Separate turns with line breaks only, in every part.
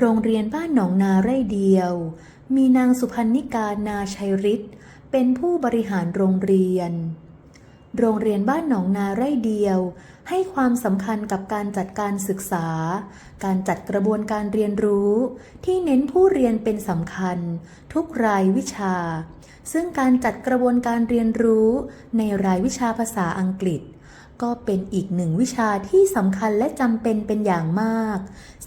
โรงเรียนบ้านหนองนาไร่เดียว มีนางสุพรรณิกานาชัยฤทธิ์เป็นผู้บริหารโรงเรียน โรงเรียนบ้านหนองนาไร่เดียว ให้ความสำคัญกับการจัดการศึกษา การจัดกระบวนการเรียนรู้ ที่เน้นผู้เรียนเป็นสำคัญ ทุกรายวิชา ซึ่งการจัดกระบวนการเรียนรู้ในรายวิชาภาษาอังกฤษ ก็เป็นอีกหนึ่งวิชาที่สำคัญและจำเป็นเป็นอย่างมาก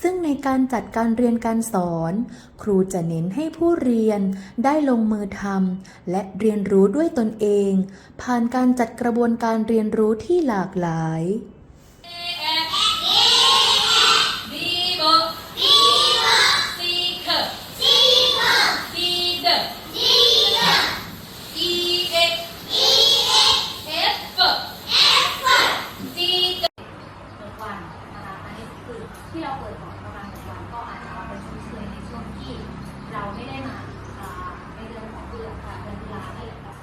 ซึ่งในการจัดการเรียนการสอน ครูจะเน้นให้ผู้เรียนได้ลงมือทำและเรียนรู้ด้วยตนเอง ผ่านการจัดกระบวนการเรียนรู้ที่หลากหลาย
Vivo. Seeker. Feeder. Ex. Effort. Seeker.
หกวันนะคะอันนี้คือ ที่เราเปิดของประมาณหกวันก็อาจจะมาเป็นชดเชยในช่วงที่เราไม่ได้มาในเดือนของเดือนค่ะเดือนตุลาที่เรา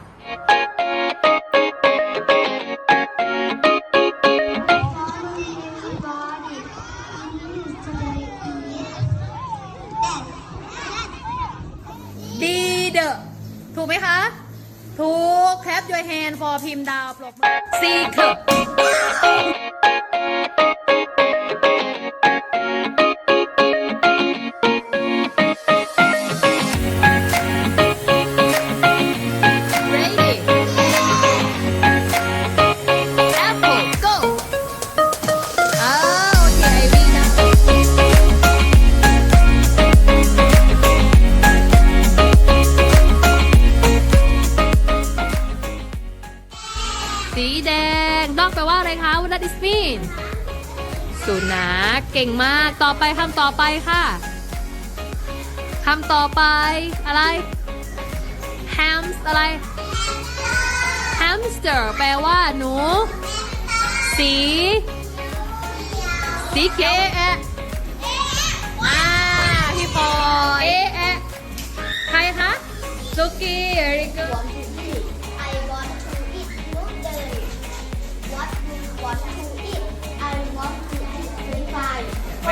ดีเดอถูกไหมคะ ถูก clap your hand for พิมพ์ดาวปรบมือ seeker ready งดอกแปลว่าอะไรคะ What does it mean สุนัขเก่งมาก ต่อไปคำต่อไปค่ะคำต่อไปอะไร hams อะไร hamster แปลว่าหนู สีสีเขียวเอะอ่าพี่ปอยเอะเอะใครคะสุกี้ very good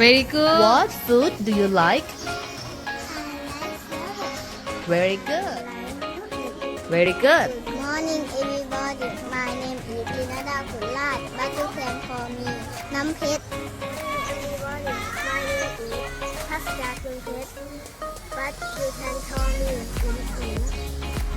Very good. What food do you like? Very good. Very good.
Good morning, everybody. My name is Jinada Kulad. What you can call me? Nampet. Everybody, my name is Pasca Kulpet. But you can call me Kum